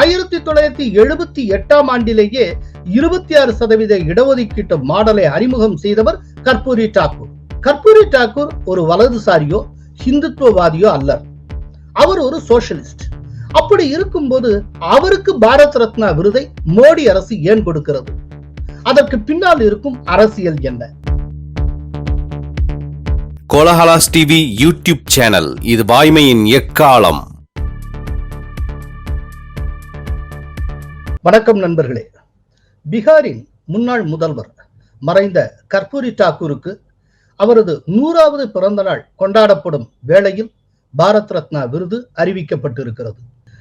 ஆயிரத்தி தொள்ளாயிரத்தி எழுபத்தி எட்டாம் ஆண்டிலேயே இருபத்தி ஆறு சதவீத இடஒதுக்கீட்டு மாடலை அறிமுகம் செய்தவர் கற்பூரி டாக்கூர். கற்பூரி டாக்கூர் ஒரு வலதுசாரியோ ஹிந்துத்துவவாதியோ அல்ல. அவர் ஒரு சோசியலிஸ்ட் அப்படி இருக்கும்போது அவருக்கு பாரத் ரத்னா விருதை மோடி அரசு ஏன் கொடுக்கிறது? அதற்கு பின்னால் இருக்கும் அரசியல் என்ன? கோலஹலாஸ் டிவி யூடியூப் சேனல் இது வாய்மையின் எக்காலம்? வணக்கம் நண்பர்களே. பீகாரின் முன்னாள் முதல்வர் மறைந்த கர்பூரி தாக்கூருக்கு அவரது நூறாவது பிறந்த நாள் கொண்டாடப்படும் வேளையில் பாரத் ரத்னா விருது அறிவிக்கப்பட்டிருக்கிறது.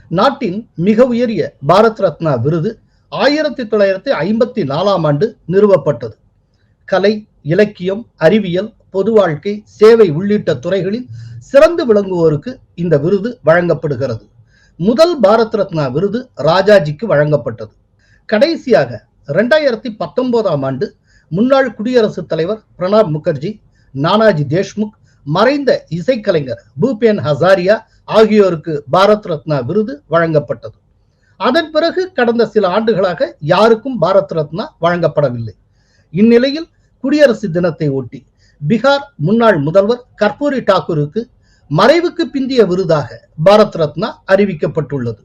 நாட்டின் மிக உயரிய பாரத் ரத்னா விருது ஆயிரத்தி தொள்ளாயிரத்தி ஐம்பத்தி நாலாம் ஆண்டு நிறுவப்பட்டது. கலை இலக்கியம் அறிவியல் பொது வாழ்க்கை சேவை உள்ளிட்ட துறைகளில் சிறந்து விளங்குவோருக்கு இந்த விருது வழங்கப்படுகிறது. முதல் பாரத் ரத்னா விருது ராஜாஜிக்கு வழங்கப்பட்டது. கடைசியாக இரண்டாயிரத்தி பத்தொன்பதாம் ஆண்டு முன்னாள் குடியரசுத் தலைவர் பிரணாப் முகர்ஜி நானாஜி தேஷ்முக் மறைந்த இசைக்கலைஞர் பூபேன் ஹசாரியா ஆகியோருக்கு பாரத் ரத்னா விருது வழங்கப்பட்டது. அதன் பிறகு கடந்த சில ஆண்டுகளாக யாருக்கும் பாரத் ரத்னா வழங்கப்படவில்லை. இந்நிலையில் குடியரசு தினத்தை ஒட்டி பீகார் முன்னாள் முதல்வர் கற்பூரி டாக்கூருக்கு மறைவுக்கு பிந்திய விருதாக பாரத் ரத்னா அறிவிக்கப்பட்டுள்ளது.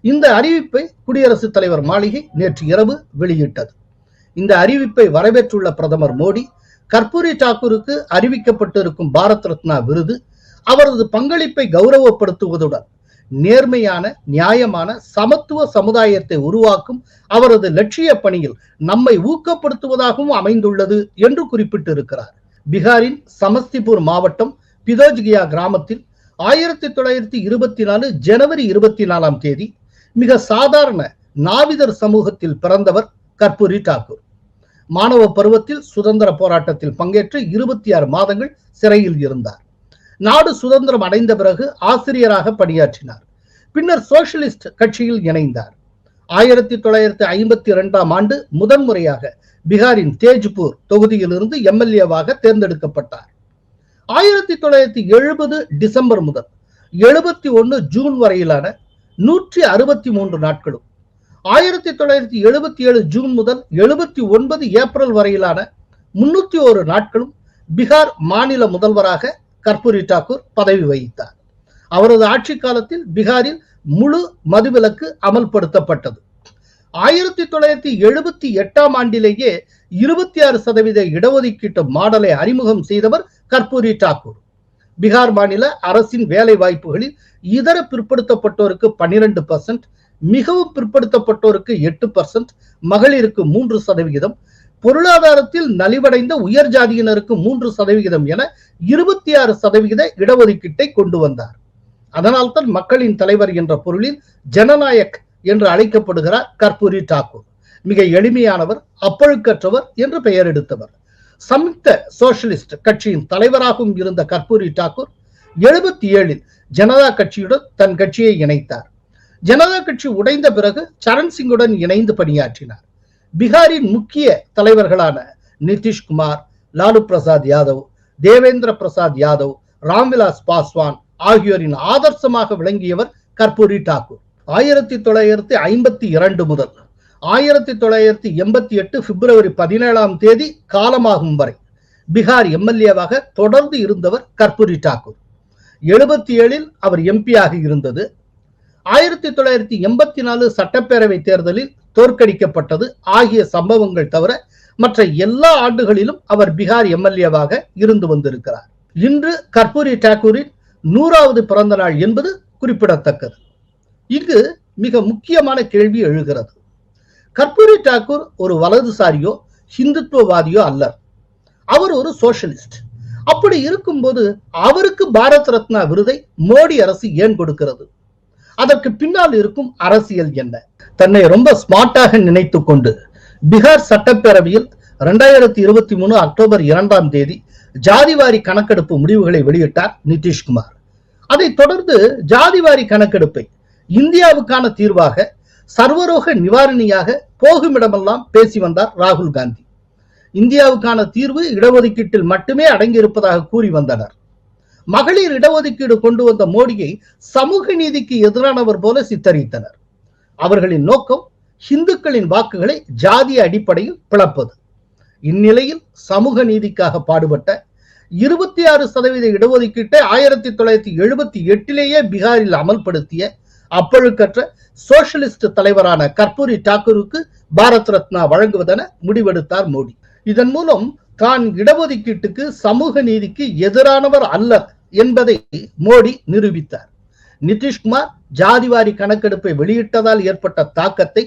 இந்த அறிவிப்பை குடியரசுத் தலைவர் மாளிகை நேற்று இரவு வெளியிட்டது. இந்த அறிவிப்பை வரவேற்றுள்ள பிரதமர் மோடி கர்பூரி தாக்கூருக்கு அறிவிக்கப்பட்டிருக்கும் பாரத் ரத்னா விருது அவரது பங்களிப்பை கௌரவப்படுத்துவதுடன் நேர்மையான நியாயமான சமத்துவ சமுதாயத்தை உருவாக்கும் அவரது லட்சிய பணியில் நம்மை ஊக்கப்படுத்துவதாகவும் அமைந்துள்ளது என்று குறிப்பிட்டிருக்கிறார். பீகாரின் சமஸ்திபூர் மாவட்டம் பிதோஜ்கியா கிராமத்தில் ஆயிரத்தி தொள்ளாயிரத்தி இருபத்தி நாலு ஜனவரி இருபத்தி நாலாம் தேதி மிக சாதாரண நாவிதர் சமூகத்தில் பிறந்தவர் கற்பூரி டாக்கூர் மாணவ பருவத்தில் சுதந்திர போராட்டத்தில் பங்கேற்று இருபத்தி ஆறு மாதங்கள் சிறையில் இருந்தார். நாடு சுதந்திரம் அடைந்த பிறகு ஆசிரியராக பணியாற்றினார். பின்னர் சோசியலிஸ்ட் கட்சியில் இணைந்தார். ஆயிரத்தி தொள்ளாயிரத்தி ஐம்பத்தி இரண்டாம் ஆண்டு முதன்முறையாக பீகாரின் தேஜ்பூர் தொகுதியிலிருந்து எம்எல்ஏவாக தேர்ந்தெடுக்கப்பட்டார். ஆயிரத்தி தொள்ளாயிரத்தி எழுபது டிசம்பர் முதல் எழுபத்தி ஒன்று ஜூன் வரையிலான நூற்றி அறுபத்தி மூன்று நாட்களும் ஆயிரத்தி தொள்ளாயிரத்தி எழுபத்தி ஏழு ஜூன் முதல் எழுபத்தி ஒன்பது ஏப்ரல் வரையிலான முன்னூத்தி ஒரு நாட்களும் பீகார் மாநில முதல்வராக கற்பூரி டாக்கூர் பதவி வகித்தார். அவரது ஆட்சி காலத்தில் பீகாரில் முழு மதுவிலக்கு அமல்படுத்தப்பட்டது. ஆயிரத்தி தொள்ளாயிரத்தி எழுபத்தி எட்டாம் ஆண்டிலேயே இருபத்தி ஆறு சதவீத இடஒதுக்கீட்டு மாடலை அறிமுகம் செய்தவர் கற்பூரி தாக்கூர். பீகார் மாநில அரசின் வேலை வாய்ப்புகளில் இதர பிற்படுத்தப்பட்டோருக்கு பன்னிரண்டு பர்சன்ட் மிகவும் பிற்படுத்தப்பட்டோருக்கு எட்டு பர்சன்ட் மகளிருக்கு மூன்று சதவிகிதம் பொருளாதாரத்தில் நலிவடைந்த உயர் ஜாதியினருக்கு மூன்று சதவிகிதம் என இருபத்தி ஆறு சதவிகித இடஒதுக்கீட்டை கொண்டு வந்தார். அதனால்தான் மக்களின் தலைவர் என்ற பொருளில் ஜனநாயக் என்று அழைக்கப்படுகிறார் கர்பூரி தாக்கூர். மிக எளிமையானவர் அப்பழுக்கற்றவர் என்று பெயர் எடுத்தவர். சம்யுக்த சோசியலிஸ்ட் கட்சியின் தலைவராகவும் இருந்த கர்பூரி டாக்கூர் எழுபத்தி ஏழில் ஜனதா கட்சியுடன் தன் கட்சியை இணைத்தார். ஜனதா கட்சி உடைந்த பிறகு சரண் சிங்குடன் இணைந்து பணியாற்றினார். பீகாரின் முக்கிய தலைவர்களான நிதிஷ்குமார் லாலு பிரசாத் யாதவ் தேவேந்திர பிரசாத் யாதவ் ராம்விலாஸ் பாஸ்வான் ஆகியோரின் ஆதர்சமாக விளங்கியவர் கர்பூரி டாக்கூர் ஆயிரத்தி தொள்ளாயிரத்தி ஐம்பத்தி இரண்டு முதல் ஆயிரத்தி தொள்ளாயிரத்தி எண்பத்தி எட்டு பிப்ரவரி பதினேழாம் தேதி காலமாகும் வரை பீகார் எம்எல்ஏவாக தொடர்ந்து இருந்தவர் கர்பூரி டாக்கூர் எழுபத்தி ஏழில் அவர் எம்பியாக இருந்தது. ஆயிரத்தி தொள்ளாயிரத்தி எண்பத்தி நாலு சட்டப்பேரவை தேர்தலில் தோற்கடிக்கப்பட்டது. ஆகிய சம்பவங்கள் தவிர மற்ற எல்லா ஆண்டுகளிலும் அவர் பீகார் எம்எல்ஏவாக இருந்து வந்திருக்கிறார். இன்று கர்பூரி டாக்கூரின் நூறாவது பிறந்த நாள் என்பது குறிப்பிடத்தக்கது. இங்கு மிக முக்கியமான கேள்வி எழுகிறது. கற்பூரி டாக்கூர் ஒரு வலதுசாரியோ ஹிந்துத்துவவாதியோ அல்லர் அவர் ஒரு சோஷலிஸ்ட். அப்படி இருக்கும்போது அவருக்கு பாரத் ரத்னா விருதை மோடி அரசு ஏன் கொடுக்கிறது? அதற்கு பின்னால் இருக்கும் அரசியல் என்ன? தன்னை ரொம்ப ஸ்மார்ட்டாக நினைத்து கொண்டு பீகார் சட்டப்பேரவையில் இரண்டாயிரத்தி இருபத்தி மூணு அக்டோபர் இரண்டாம் தேதி ஜாதிவாரி கணக்கெடுப்பு முடிவுகளை வெளியிட்டார் நிதிஷ்குமார். அதைத் தொடர்ந்து ஜாதிவாரி கணக்கெடுப்பை இந்தியாவுக்கான தீர்வாக சர்வரோக நிவாரணியாக போகுமிடமெல்லாம் பேசி வந்தார் ராகுல் காந்தி. இந்தியாவுக்கான தீர்வு இடஒதுக்கீட்டில் மட்டுமே அடங்கியிருப்பதாக கூறி வந்தனர். மகளிர் இடஒதுக்கீடு கொண்டு வந்த மோடியை சமூக நீதிக்கு எதிரானவர் போல சித்தரித்தனர். அவர்களின் நோக்கம் இந்துக்களின் வாக்குகளை ஜாதிய அடிப்படையில் பிளப்பது. இந்நிலையில் சமூக நீதிக்காக பாடுபட்ட இருபத்தி ஆறு சதவீத இடஒதுக்கீட்டை ஆயிரத்தி தொள்ளாயிரத்தி எழுபத்தி எட்டிலேயே பீகாரில் அமல்படுத்திய அப்பழுக்கற்ற சோசியலிஸ்ட் தலைவரான கர்பூரி டாக்கூருக்கு பாரத் ரத்னா வழங்குவதென முடிவெடுத்தார் மோடி. இதன் மூலம் தான் இடஒதுக்கீட்டுக்கு சமூக நீதிக்கு எதிரானவர் அல்ல என்பதை மோடி நிரூபித்தார். நிதிஷ்குமார் ஜாதிவாரி கணக்கெடுப்பை வெளியிட்டதால் ஏற்பட்ட தாக்கத்தை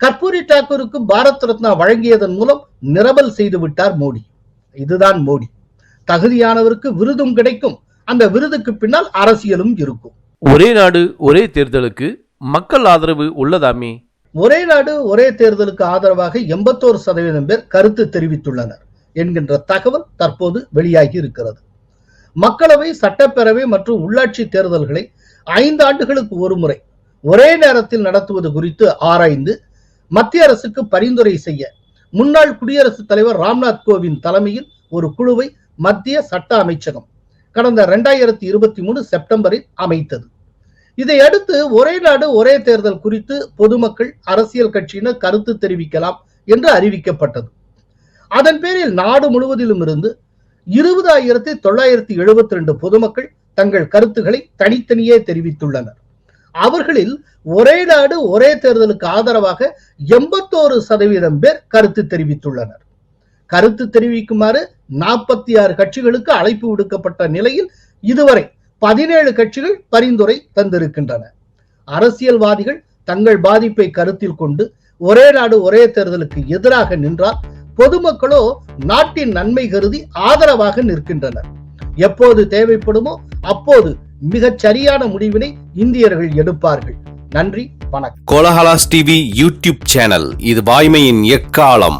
கர்பூரி டாக்கூருக்கு பாரத் ரத்னா வழங்கியதன் மூலம் நிரபல் செய்து விட்டார் மோடி. இதுதான் மோடி. தகுதியானவருக்கு விருதும் கிடைக்கும். அந்த விருதுக்கு பின்னால் அரசியலும் இருக்கும். ஒரே நாடு ஒரே தேர்தலுக்கு மக்கள் ஆதரவு உள்ளதாமே? ஒரே நாடு ஒரே தேர்தலுக்கு ஆதரவாக எண்பத்தோரு சதவீதம் பேர் கருத்து தெரிவித்துள்ளனர் என்கின்ற தகவல் தற்போது வெளியாகி இருக்கிறது. மக்களவை சட்டப்பேரவை மற்றும் உள்ளாட்சி தேர்தல்களை ஐந்து ஆண்டுகளுக்கு ஒரு முறை ஒரே நேரத்தில் நடத்துவது குறித்து ஆராய்ந்து மத்திய அரசுக்கு பரிந்துரை செய்ய முன்னாள் குடியரசுத் தலைவர் ராம்நாத் கோவிந்த் தலைமையில் ஒரு குழுவை மத்திய சட்ட அமைச்சகம் கடந்த இரண்டாயிரத்தி இருபத்தி மூணு செப்டம்பரில் அமைத்தது. இதையடுத்து ஒரே நாடு ஒரே தேர்தல் குறித்து பொதுமக்கள் அரசியல் கட்சியினர் கருத்து தெரிவிக்கலாம் என்று அறிவிக்கப்பட்டது. அதன் பேரில் நாடு முழுவதிலும் இருந்து இருபதாயிரத்தி தொள்ளாயிரத்தி எழுபத்தி ரெண்டு பொதுமக்கள் தங்கள் கருத்துக்களை தனித்தனியே தெரிவித்துள்ளனர். அவர்களில் ஒரே நாடு ஒரே தேர்தலுக்கு ஆதரவாக எண்பத்தோரு சதவீதம் பேர் கருத்து தெரிவித்துள்ளனர். கருத்து தெரிவிக்குமாறு நாற்பத்தி ஆறு கட்சிகளுக்கு அழைப்பு விடுக்கப்பட்ட நிலையில் இதுவரை பதினேழு கட்சிகள் பரிந்துரை தந்திருக்கின்றன. அரசியல்வாதிகள் தங்கள் பாதிப்பை கருத்தில் கொண்டு ஒரே நாடு ஒரே தேர்தலுக்கு எதிராக நின்றால் பொதுமக்களோ நாட்டின் நன்மை கருதி ஆதரவாக நிற்கின்றனர். எப்போது தேவைப்படுமோ அப்போது மிகச் சரியான முடிவினை இந்தியர்கள் எடுப்பார்கள். நன்றி வணக்கம். கோலஹலாஸ் டிவி யூடியூப் சேனல் இது வாய்மையின் எக்காலம்.